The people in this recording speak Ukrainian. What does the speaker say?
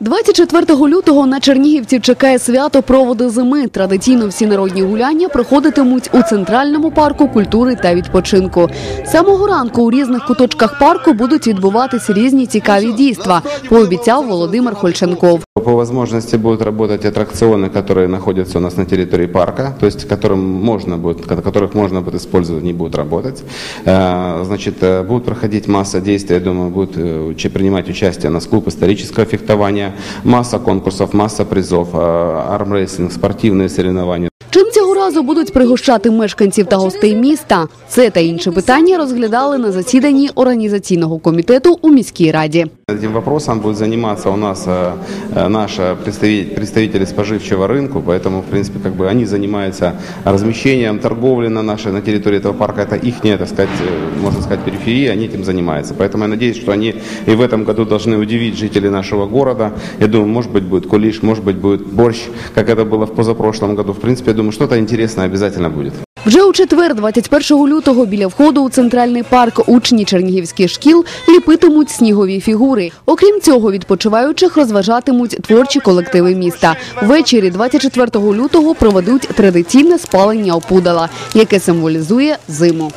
24 лютого на Чернігівців чекає свято проводи зими. Традиційно всі народні гуляння проходитимуть у центральному парку культури та відпочинку. З Самого ранку у різних куточках парку будуть відбуватися різні цікаві дійства. Пообіцяв Володимир Хольченков. По возможности будут работать аттракционы, которые находятся у нас на территории парка, то есть которым можно будет, которых можно будет использовать, не будут работать. Э, Значит, э, будут проходить масса действий, я думаю, будут э, учи- принимать участие у нас клуб исторического фехтования, масса конкурсов, масса призов, э, армрейсинг, спортивные соревнования. Чим цього разу будуть пригощати мешканців та гостей міста? Це та інші питання розглядали на засіданні організаційного комітету у міській раді. Этим вопросом будет заниматься у нас э, э, наши представи- представители споживчего рынку, поэтому, в принципе, как бы они занимаются размещением торговли на нашей, на территории этого парка. Это их, так сказать, э, можно сказать, периферия, они этим занимаются. Поэтому я надеюсь, что они и в этом году должны удивить жителей нашего города. Я думаю, может быть, будет кулиш, может быть, будет борщ, как это было в позапрошлом году. В принципе, я думаю, что-то интересное обязательно будет. Вже у четвер, 21 лютого, біля входу у центральний парк учні чернігівських шкіл ліпитимуть снігові фігури. Окрім цього, відпочиваючих розважатимуть творчі колективи міста. Ввечері 24 лютого проведуть традиційне спалення опудала, яке символізує зиму.